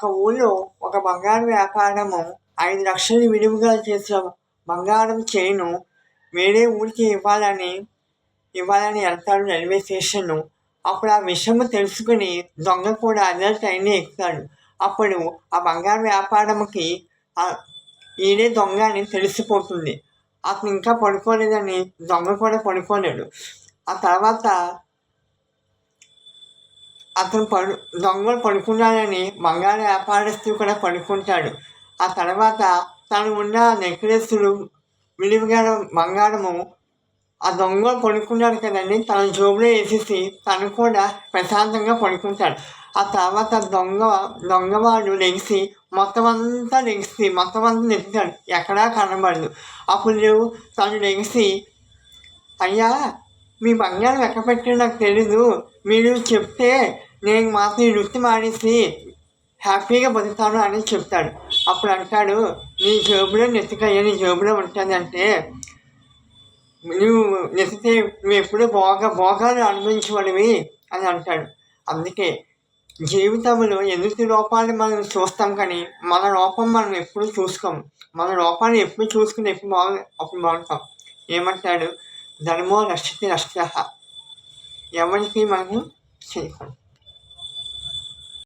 ఒక ఊళ్ళో ఒక బంగారు వ్యాపారము ఐదు లక్షలు విలువగా చేసిన బంగారం చైను వేరే ఊరికి ఇవ్వాలని ఇవ్వాలని వెళ్తాడు రైల్వే స్టేషన్ను అప్పుడు ఆ విషయం తెలుసుకుని దొంగ కూడా అదే ట్రైన్ ఎక్కుతాడు. అప్పుడు ఆ బంగారు వ్యాపారంకి ఈయనే దొంగ అని తెలిసిపోతుంది. అతను ఇంకా పడుకోలేదని దొంగ కూడా పడుకోలేడు. ఆ తర్వాత అతను పడు దొంగలు పడుకున్నాడని బంగారు వ్యాపారస్తుడు కూడా పడుకుంటాడు. ఆ తర్వాత తను ఉన్న నెక్లెస్లు విలువగల బంగారము ఆ దొంగ పడుకున్నాడు కదండి తన జోబులో వేసేసి తను కూడా ప్రశాంతంగా పడుకుంటాడు. ఆ తర్వాత దొంగ దొంగవాడు లెగిసి మొత్తం అంతా లెగిసి మొత్తం అంతా నెత్తాడు ఎక్కడా కనబడదు. అప్పుడు తను లెగిసి అయ్యా మీ బంగారం ఎక్కడ పెట్టాడో నాకు తెలీదు. మీరు చెప్తే నేను మాత్రం ఈ వృత్తి మానేసి హ్యాపీగా బతుకుతాను అని చెప్తాడు. అప్పుడు అంటాడు నీ జేబులో నెత్తికయ్యా నీ జేబులో ఉంటుందంటే నువ్వు నెత్తితే నువ్వు ఎప్పుడూ భోగ భోగాలు అనుభవించబడివి అని అంటాడు. అందుకే జీవితంలో ఎదుటి లోపాలు మనం చూస్తాం కానీ మన లోపం మనం ఎప్పుడు చూసుకోము మన లోపాన్ని ఎప్పుడు చూసుకుని ఎప్పుడు బాగు అప్పుడు బాగుంటాం. ఏమంటాడు? ధర్మో రక్షితి రక్ష ఎవరికి మనకు చేయకూడదు